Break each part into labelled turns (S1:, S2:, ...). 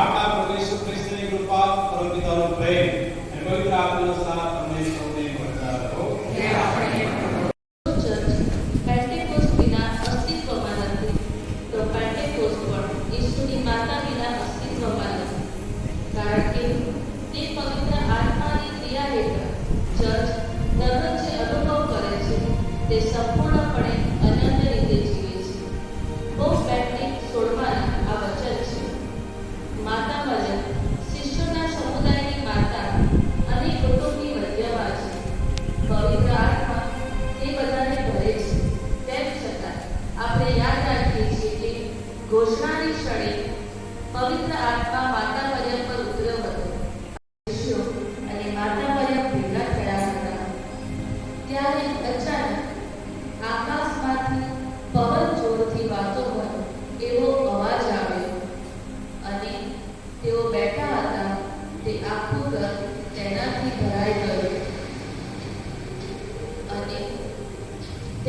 S1: ಆಟ ಪ್ರದೇಶ ಪ್ರಶ್ನೆಗಳು ಪಾಲ್ ಪರಮಿತರು ಪ್ರೇಮ್ ಅನುಭವಿತ ಆತ್ಮನ ಸಹ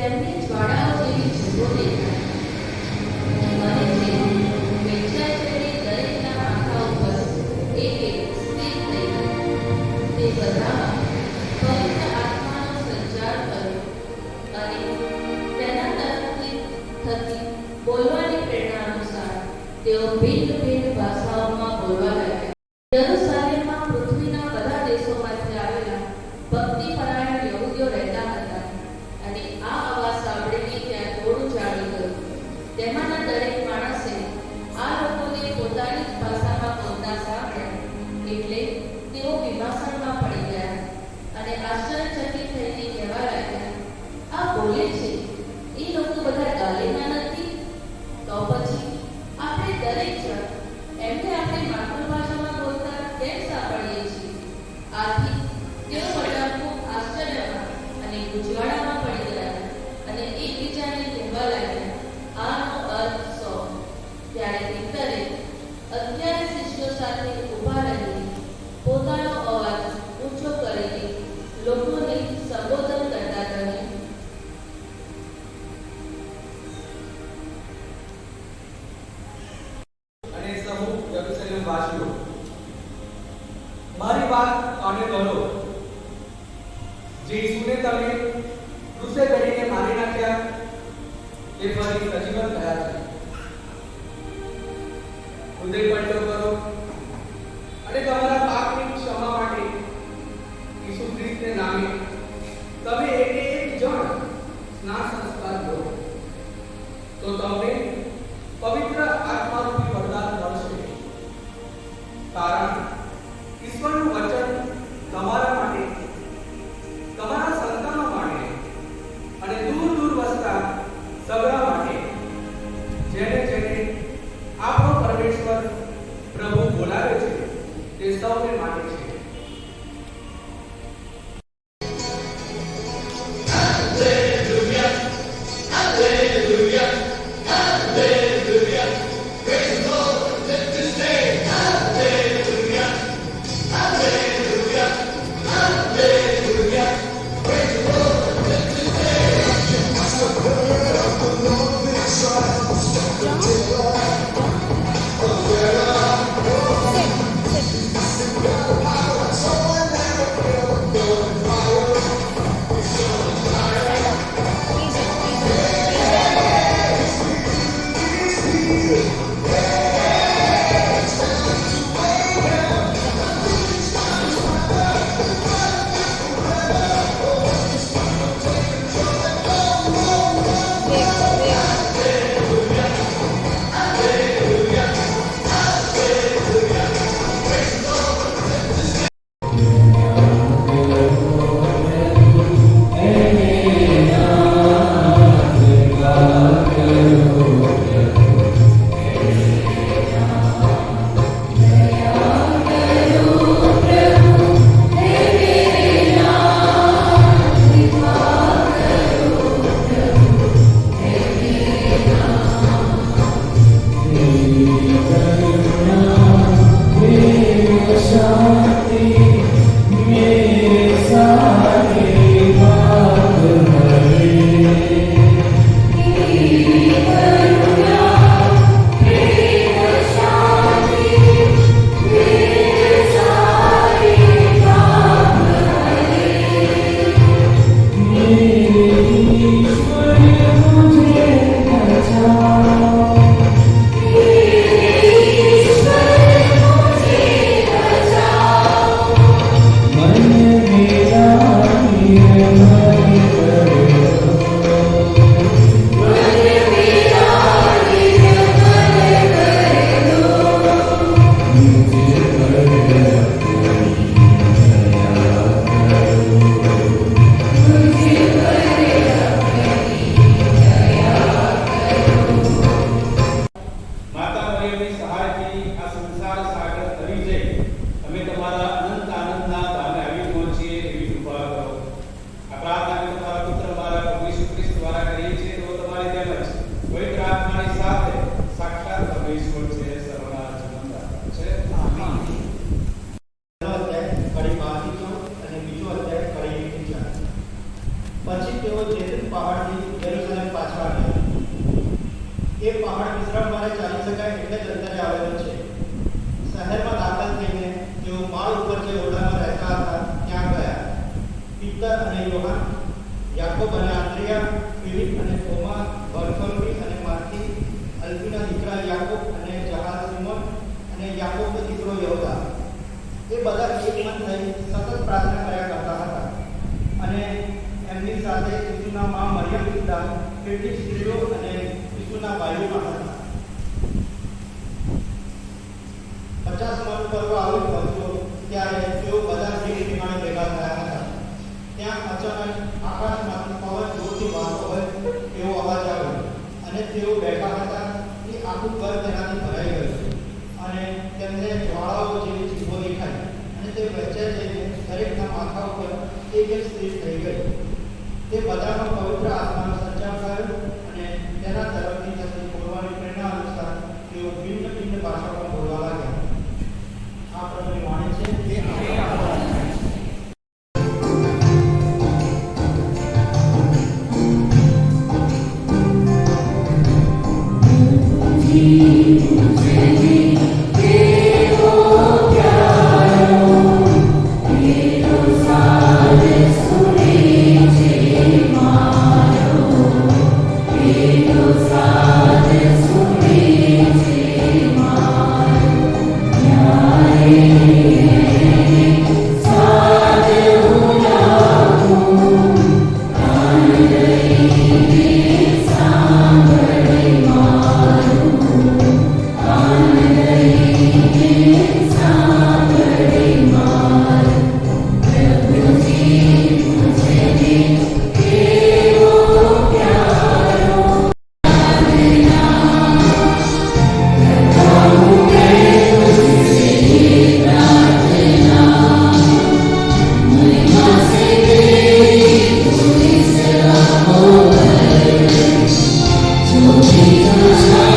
S1: Then the Jwada of the Jumbo family કેટલીક સ્ત્રીઓ અને ઈસુના ભાઈઓ પણ હતા Jesus.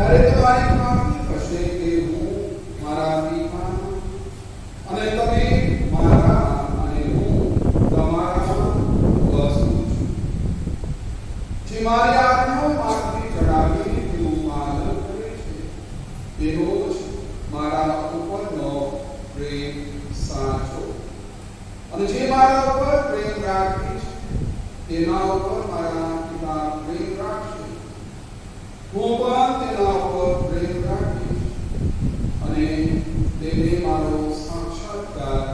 S1: ત્યારે
S2: તમારી ખાતરી થશે મારા પિતામાં અને પ્રેમ સાચો અને જે મારા ઉપર પ્રેમ ઉપર મારા પિતા પ્રેમ રાખશે અને તેને મારો સાક્ષાત્કાર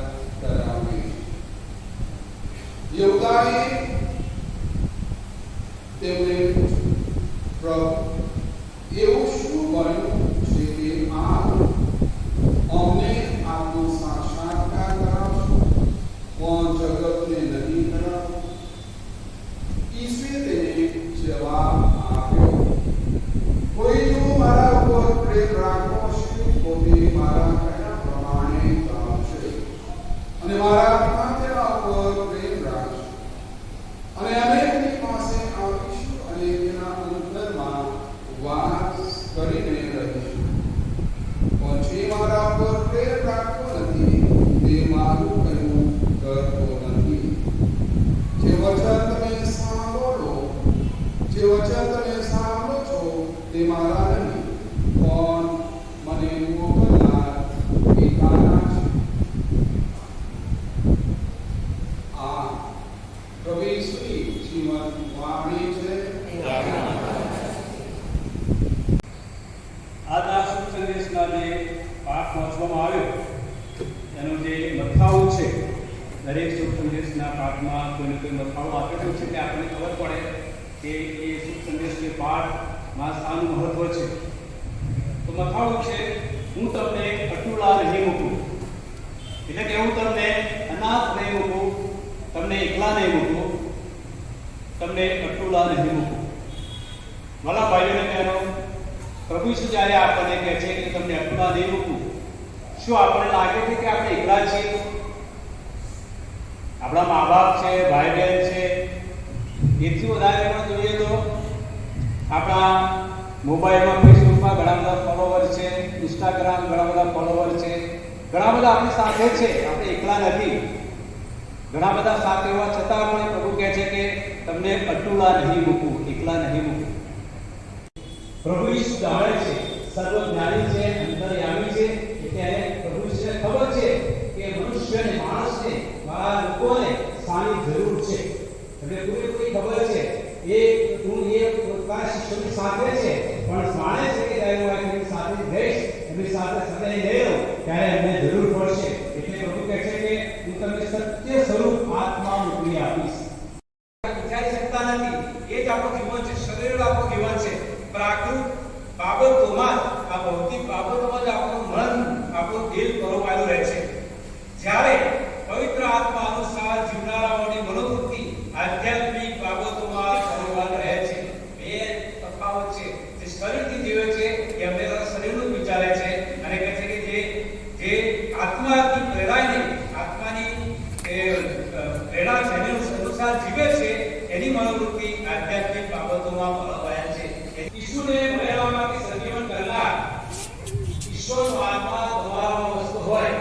S2: કરાવીશ યહૂદાએ તેમને પૂછ્યું પ્રભુ એવું શું બન્યું છે કે આપ અમને આપનો સાક્ષાત્કાર કરાવશો પણ જગતને નહીં કરાવો ઈસુએ તેને જવાબ આપ્યો કોઈ જો મારા ઉપર પ્રેમ રાખવો હશે તો તે મારા કયા પ્રમાણે ચાલશે અને મારા પિતા તેના ઉપર પ્રેમ રાખશે અને અમે તેની પાસે આવીશું અને તેના અંતરમાં વાસ કરીને રહીશું પણ જે મારા ઉપર પ્રેમ રાખતો નથી તે મારું કહ્યું કરતો નથી જે વચન તમે સાંભળો જે વચન તમે સાંભળો છો તે મારા નહીં પણ મને મોકલનાર પિતાના છે આ પ્રભુ ઈસુની જીવન વાણી છે
S3: આજના શુભ સંદેશના જે પાઠ વાંચવામાં આવ્યો. એનો જે મથાળો છે, દરેક શુભ સંદેશના પાઠમાં કોઈને કોઈ મથાળો આપેલો છે કે આપણને ખબર પડે કે એ શુભ સંદેશ જે પાઠમાં શાનું મહત્વ છે. તો મથાળો છે, હું તમને અટુલા નહીં મૂકું. એટલે કે હું તમને અનાથ નહીં મૂકું, તમને એકલા નહીં મૂકું, તમને અટુલા નહીં મૂકું. મારા ભાઈઓને બહેનો, પ્રભુ શું જ્યારે આપણને કહે છે કે તમને અટુલા નહીં મૂકું શું આપણને લાગે છે કે આપણે એકલા છીએ? આપણા મા બાપ છે ભાઈ બહેન છે, એથી વધારે પણ જોઈએ તો આપણા મોબાઈલમાં, ફેસબુકમાં ઘણા બધા ફોલોવર છે ઇન્સ્ટાગ્રામ ઘણા બધા ફોલોવર છે. ઘણા બધા આપણી સાથે છે, આપણે એકલા નથી. ઘણા બધા સાથે હોવા છતાં પણ પ્રભુ કહે છે કે તમને અટુલા નહીં મૂકવું એકલા નહીં મૂકું. પ્રભુ ઈસુ જાણે છે સર્વજ્ઞાની છે, અંતર્યામી છે એટલે એને પ્રભુ ઈસુને ખબર છે કે મનુષ્યને માણસને મારા લોકોને શાની જરૂર છે. એટલે પૂરેપૂરી ખબર છે. એ હું એ પોતાના શિષ્યોની સાથે છે, પણ માણે છે કે ત્યારે હું એમની સાથે રહીશ, એમની સાથે સદાય નહીં રહું, ત્યારે એમને જરૂર પડશે એટલે પ્રભુ કહે છે કે હું તમને સત્ય સ્વરૂપ આત્મા મોકલી આપીશ વિચારી શકતા નથી એ જ આપણું જીવન છે શરીર આપણું જીવન છે પ્રાકૃત બાબતોમાં જ, આ ભૌતિક બાબતોમાં જ આપણું મન આપણું દિલ પરોવાયેલું રહે છે જ્યારે પવિત્ર આત્મા અનુસાર જીવનારાઓની મનોવૃત્તિ આધ્યાત્મિક બાબતોમાં પરોવાયેલ રહે છે બે તફાવત છે જે શરીરથી જીવે છે એ હંમેશા શરીરનું જ વિચારે છે અને કહે છે કે જે જે આત્માથી પ્રેરાઈને આત્માની એ અ, પ્રેરણા છે એની અનુસાર જીવે છે એની મનોવૃત્તિ આધ્યાત્મિક બાબતોમાં પરોવાયેલ છે ઈશ્વરને મર્યાદામાંથી સજીવન કરનાર ઈશ્વરનો આત્મા તમારામાં વસતો હોય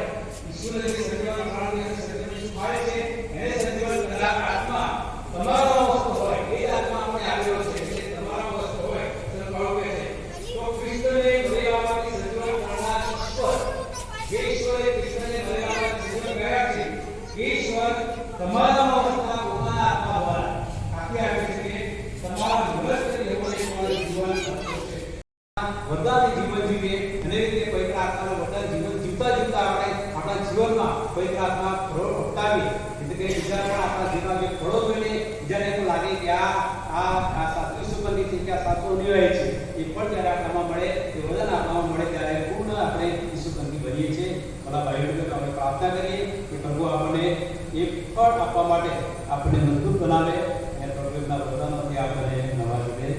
S3: ઈશ્વરને જે સજીવન પ્રાણીને સજીવન થાય છે એને સજીવન કરનાર આત્મા તમારામાં વસતો હોય એ જ આત્મા આપણે આવ્યો છે એટલે તમારામાં વસતો હોય તો પાઉલ કહે છે તો ક્રિસ્તને મર્યાદામાંથી સજીવન કરનાર ઈશ્વર જે ઈશ્વરે ક્રિસ્તને મર્યાદામાંથી સજીવન કર્યા છે એ ઈશ્વર તમારામાં વસતા પોતાના આત્મા દ્વારા આખી આવે છે કે તમારા મનુષ્ય જેવો એક પણ જીવન આપવું છે વરદાનની જીવન જીવીએ અને એ રીતે પવિત્ર આત્માનું વરદાન જીવન જીવતા જીવતા આપણે આપણા જીવનમાં પવિત્ર આત્મા ફળો ફટકાવી એટલે કે બીજા પણ આપણા જીવનમાં જે ફળો જોઈને બીજાને એવું લાગે કે આ આ આ સાત્વિક સુગંધી છે કે આ પાત્રો અન્યાય છે, એ પણ જ્યારે આપણામાં મળે, એ વરદાન આપણામાં મળે ત્યારે પૂર્ણ આપણે સુગંધી બનીએ છીએ. ભલા ભાઈઓ આપણે પ્રાર્થના કરીએ કે પ્રભુ આપણને એ ફળ આપવા માટે આપણને મજબૂત બનાવે અને પ્રભુના વરદાનોથી આપણને નવા જીવે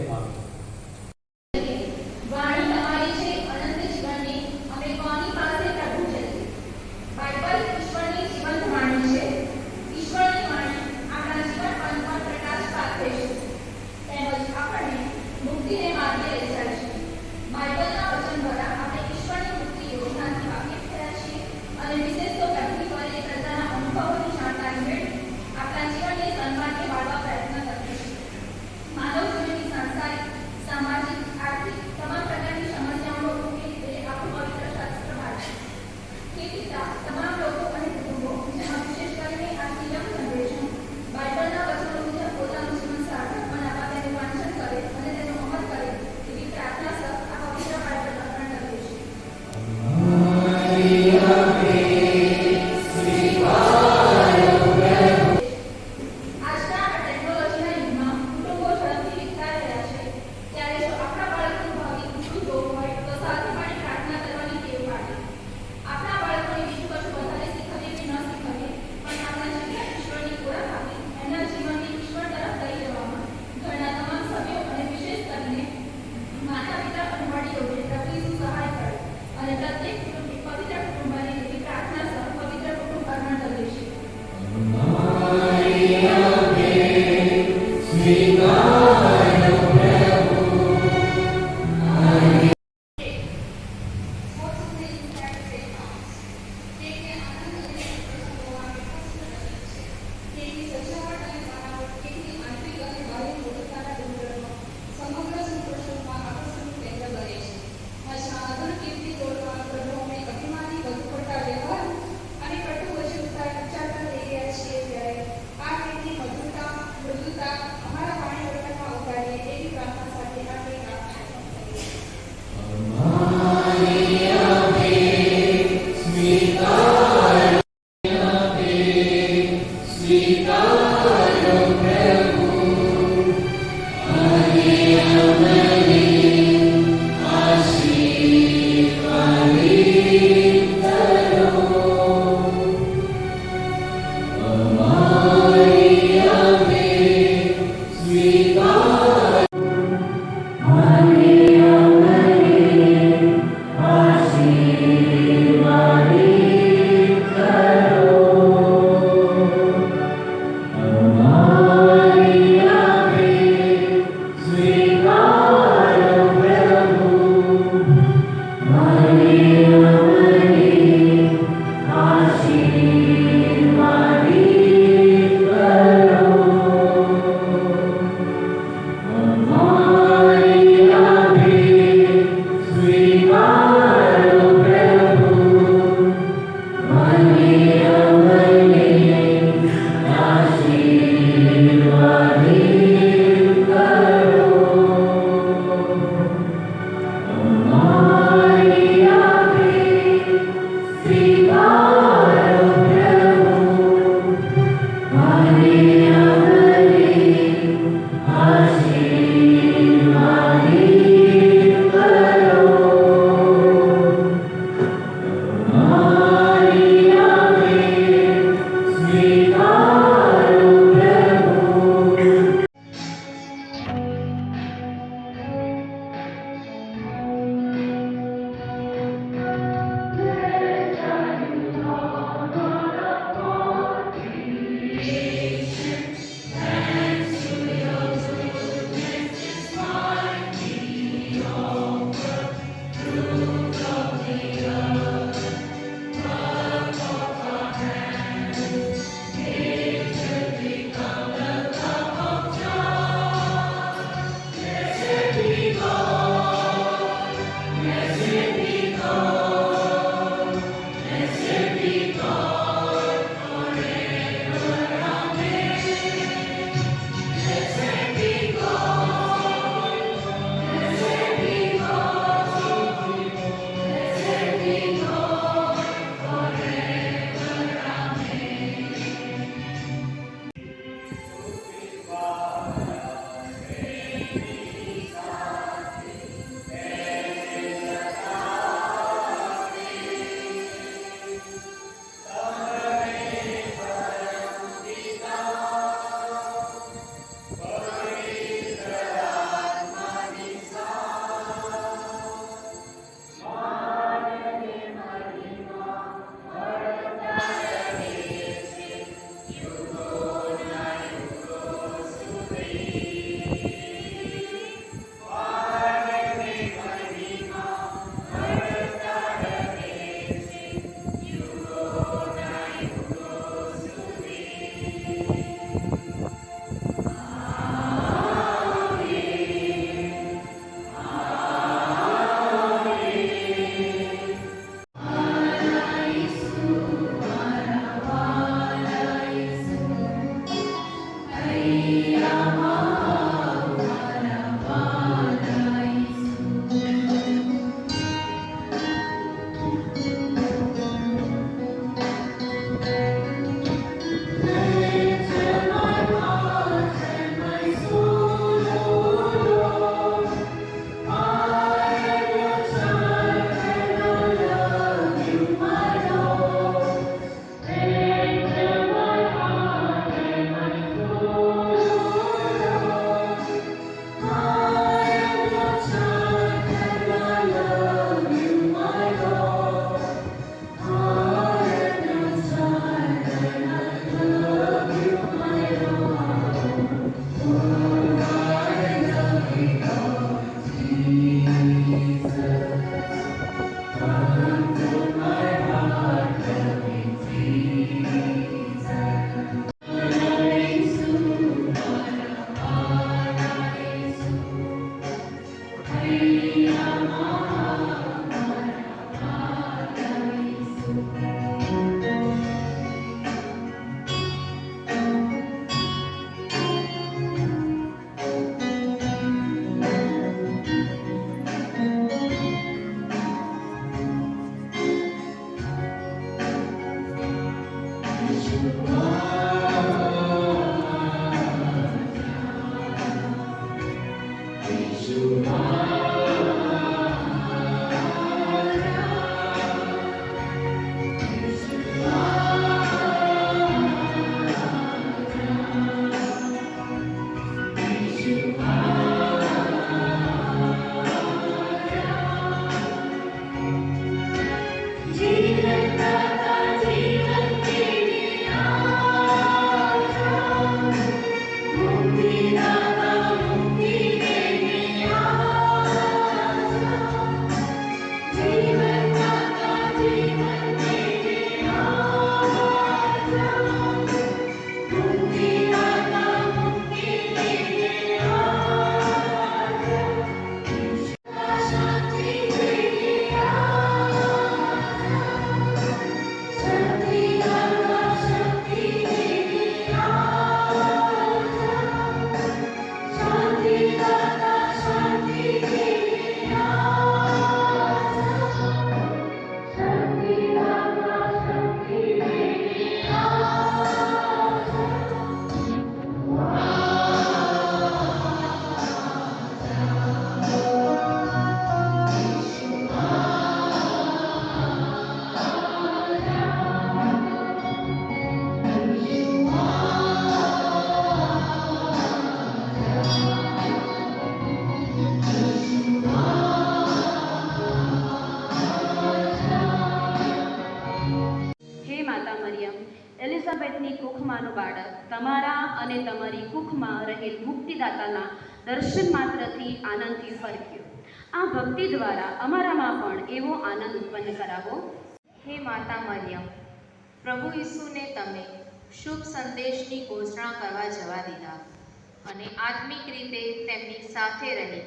S4: આત્મિક રીતે તેમની સાથે રહી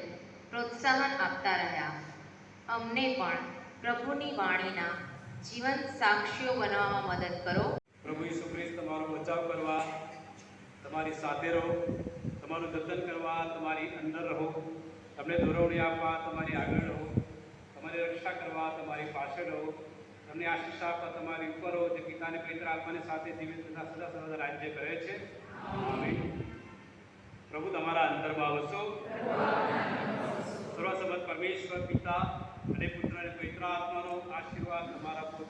S4: પ્રોત્સાહન આપતા રહ્યા. અમને પણ પ્રભુની વાણીના જીવન સાક્ષીઓ બનવામાં મદદ કરો.
S3: પ્રભુ ઈસુ ખ્રિસ્ત તમારો બચાવ કરવા તમારી સાથે રહો તમારું જતન કરવા તમારી અંદર રહો તમને દોરવણી આપવા તમારી આગળ રહો તમારી રક્ષા કરવા તમારી પાસે રહો તમને આશીષ આપવા તમારી ઉપર રહો જે પિતાને પવિત્ર આત્માની સાથે જીવિત તથા સદા સદા રાજ્ય કરે છે. આમીન. પ્રભુ, તમારા અંતરમાં આવશો. સર્વસમત પરમેશ્વર, પિતા અને પુત્ર અને પવિત્ર આત્માનો આશીર્વાદ તમારા પુત્રો